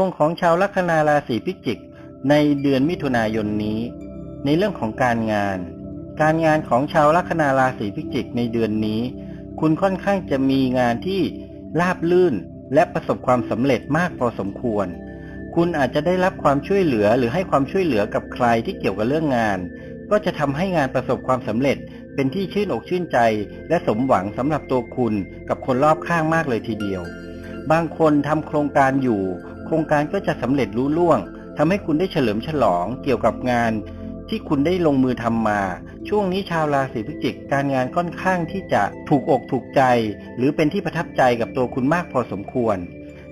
วงของชาวลัคนาราศีพิจิก ในเดือนมิถุนายนนี้ ในเรื่องของการงาน การงานของชาวลัคนาราศีพิจิกในเดือนนี้ คุณค่อนข้างจะมีงานที่ราบลื่นและประสบความสำเร็จมากพอสมควร คุณอาจจะได้รับความช่วยเหลือหรือให้ความช่วยเหลือกับใครที่เกี่ยวกับเรื่องงาน ก็จะทำให้งานประสบความสำเร็จเป็นที่ชื่นอกชื่นใจ และสมหวังสำหรับตัวคุณกับคนรอบข้างมากเลยทีเดียว บางคนทำโครงการอยู่ ครงการก็จะสำเร็จรุ่ล่วงทำให้คุณได้เฉลิมฉลองเกี่ยวกับงาน ที่คุณได้ลงมือทำมา ช่วงนี้ชาวราศีพฤศจิก การงานค่อนข้างที่จะถูกอกถูกใจ หรือเป็นที่ประทับใจกับตัวคุณมากพอสมควร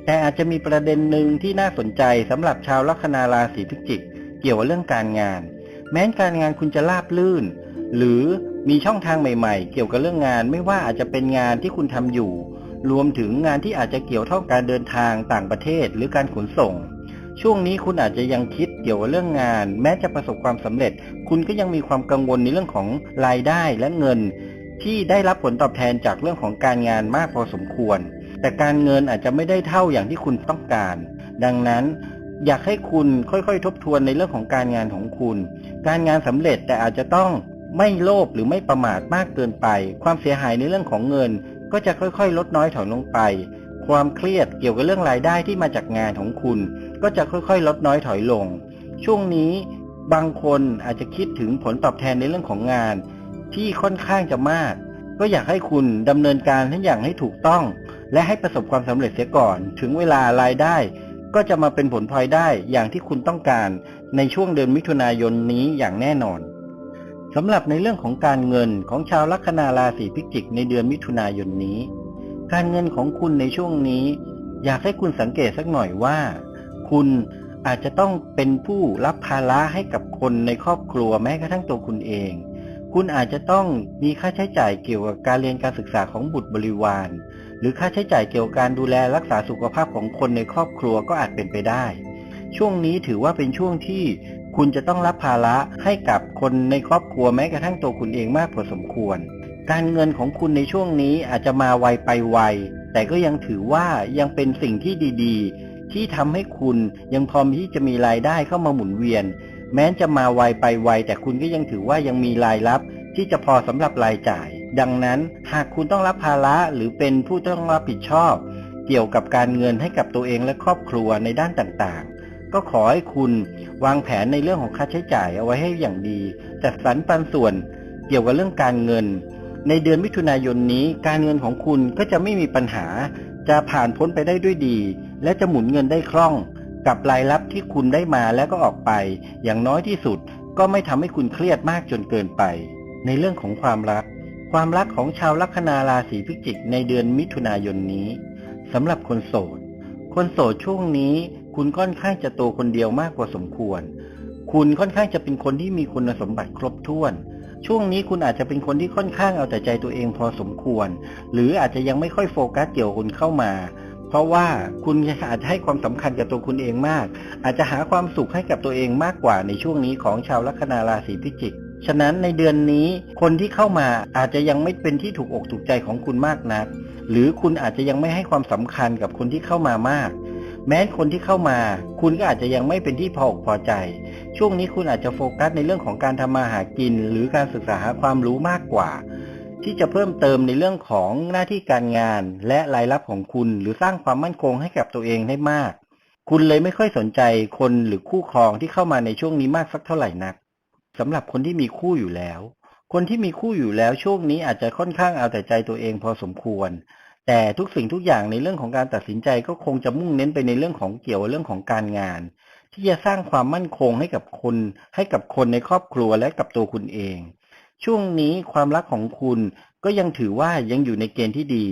แต่อาจจะมีประเด็นหนึ่งที่น่าสนใจสำหรับชาวลัคนาราศีพฤศจิก เกี่ยวกับเรื่องการงาน แม้นการงานคุณจะราบลื่น หรือมีช่องทางใหม่ ๆ เกี่ยวกับเรื่องงาน ไม่ว่าอาจจะเป็นงานที่คุณทำอยู่ รวมถึงงานที่อาจจะเกี่ยวข้องการเดินทางต่างประเทศหรือการขนส่ง ช่วงนี้คุณอาจจะยังคิดเกี่ยวกับเรื่องงาน แม้จะประสบความสำเร็จ คุณก็ยังมีความกังวลในเรื่องของรายได้และเงิน ที่ได้รับผลตอบแทนจากเรื่องของการงานมากพอสมควร แต่การเงินอาจจะไม่ได้เท่าอย่างที่คุณต้องการ ดังนั้นอยากให้คุณค่อยๆ ทบทวนในเรื่องของการงานของคุณ การงานสำเร็จแต่อาจจะต้องไม่โลภหรือไม่ประมาทมากเกินไป ความเสียหายในเรื่องของเงิน ก็จะค่อยๆ ลดน้อยถอยลงไป ความเครียดเกี่ยวกับเรื่องรายได้ที่มาจากงานของคุณ ก็จะค่อยๆ ลดน้อยถอยลง ช่วงนี้บางคนอาจจะคิดถึงผลตอบแทนในเรื่องของงาน ที่ค่อนข้างจะมาก ก็อยากให้คุณดำเนินการทั้งอย่างให้ถูกต้อง และให้ประสบความสำเร็จเสียก่อน ถึงเวลารายได้ ก็จะมาเป็นผลพลอยได้อย่างที่คุณต้องการในช่วงเดือนมิถุนายนนี้อย่างแน่นอน สำหรับในเรื่องของการเงินของชาวลัคนาราศีพิจิกในเดือนมิถุนายนนี้ การเงินของคุณในช่วงนี้ อยากให้คุณสังเกตสักหน่อยว่า คุณอาจจะต้องเป็นผู้รับภาระให้กับคนในครอบครัวแม้กระทั่งตัวคุณเอง คุณอาจจะต้องมีค่าใช้จ่ายเกี่ยวกับการเรียนการศึกษาของบุตรบริวาร หรือค่าใช้จ่ายเกี่ยวกับการดูแลรักษาสุขภาพของคนในครอบครัวก็อาจเป็นไปได้ ช่วงนี้ถือว่าเป็นช่วงที่คุณจะต้องรับภาระให้กับคนในครอบครัวแม้กระทั่งตัวคุณเองมากพอสมควร การเงินของคุณในช่วงนี้อาจจะมาไวไปไว แต่ก็ยังถือว่ายังเป็นสิ่งที่ดีๆ ที่ทำให้คุณยังพอมที่จะมีรายได้เข้ามาหมุนเวียน แม้จะมาไวไปไว แต่คุณก็ยังถือว่ายังมีรายรับ ที่จะพอสำหรับรายจ่าย ดังนั้นหากคุณต้องรับภาระหรือเป็นผู้ต้องรับผิดชอบ เกี่ยวกับการเงินให้กับตัวเองและครอบครัวในด้านต่างๆ ก็ขอให้คุณวางแผนในเรื่องของค่าใช้จ่ายเอาไว้ให้อย่างดี จัดสรรปันส่วนเกี่ยวกับเรื่องการเงิน ในเดือนมิถุนายนนี้ การเงินของคุณก็จะไม่มีปัญหา จะผ่านพ้นไปได้ด้วยดี และจะหมุนเงินได้คล่อง กับรายรับที่คุณได้มาแล้วก็ออกไป อย่างน้อยที่สุดก็ไม่ทำให้คุณเครียดมากจนเกินไป ในเรื่องของความรัก ความรักของชาวลัคนาราศีพิจิกในเดือนมิถุนายนนี้สำหรับคนโสด คนโสดช่วงนี้ คุณค่อนข้างจะโตคนเดียวมากกว่าสมควร คุณค่อนข้างจะเป็นคนที่มีคุณสมบัติครบถ้วน ช่วงนี้คุณอาจจะเป็นคนที่ค่อนข้างเอาแต่ใจตัวเองพอสมควร หรืออาจจะยังไม่ค่อยโฟกัสเกี่ยวกับคุณเข้ามา เพราะว่าคุณอาจจะให้ความสำคัญกับตัวคุณเองมาก อาจจะหาความสุขให้กับตัวเองมากกว่าในช่วงนี้ของชาวลัคนาราศีพิจิกฉะนั้นในเดือนนี้คนที่เข้ามาอาจจะยังไม่เป็นที่ถูกอกถูกใจของคุณมากนัก หรือคุณอาจจะยังไม่ให้ความสำคัญกับคนที่เข้ามามาก แม้คนที่เข้ามา คุณก็อาจจะยังไม่เป็นที่พออกพอใจ ช่วงนี้คุณอาจจะโฟกัสในเรื่องของการทำมาหากิน หรือการศึกษาหาความรู้มากกว่า ที่จะเพิ่มเติมในเรื่องของหน้าที่การงาน และรายรับของคุณหรือสร้างความมั่นคงให้กับตัวเองได้มาก คุณเลยไม่ค่อยสนใจคนหรือคู่ครองที่เข้ามาในช่วงนี้มากสักเท่าไหร่นักสำหรับคนที่มีคู่อยู่แล้ว คนที่มีคู่อยู่แล้วช่วงนี้อาจจะค่อนข้างเอาแต่ใจตัวเองพอสมควร แต่ทุกสิ่งทุกอย่างในเรื่องของการตัดสินใจก็คงจะมุ่งเน้นไปในเรื่องของเกี่ยวเรื่องของการงาน ที่จะสร้างความมั่นคงให้กับคนให้กับคนในครอบครัวและกับตัวคุณเอง ช่วงนี้ความรักของคุณก็ยังถือว่ายังอยู่ในเกณฑ์ที่ดี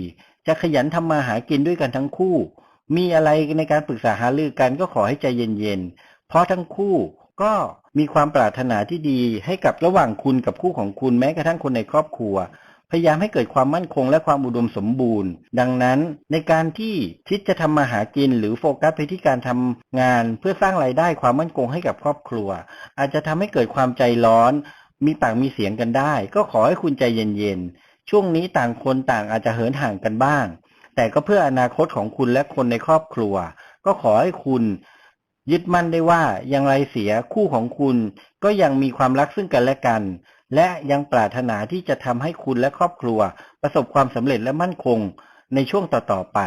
จะขยันทำมาหากินด้วยกันทั้งคู่ มีอะไรในการปรึกษาหารือกันก็ขอให้ใจเย็นๆเพราะทั้งคู่ก็มีความปรารถนาที่ดีให้กับระหว่างคุณกับคู่ของคุณแม้กระทั่งคนในครอบครัว พยายามให้เกิดความมั่นคงและความอุดมสมบูรณ์ ดังนั้นในการที่คิดจะทำมาหากินหรือโฟกัสไปที่การทำงาน เพื่อสร้างรายได้ความมั่นคงให้กับครอบครัว อาจจะทำให้เกิดความใจร้อน มีปากมีเสียงกันได้ ก็ขอให้คุณใจเย็นๆ ช่วงนี้ต่างคนต่างอาจจะเหินห่างกันบ้าง แต่ก็เพื่ออนาคตของคุณและคนในครอบครัว ก็ขอให้คุณยึดมั่นได้ว่าอย่างไรเสียคู่ของคุณก็ยังมีความรักซึ่งกันและกัน และยังปรารถนาที่จะทำให้คุณและครอบครัว ประสบความสำเร็จและมั่นคงในช่วงต่อๆไป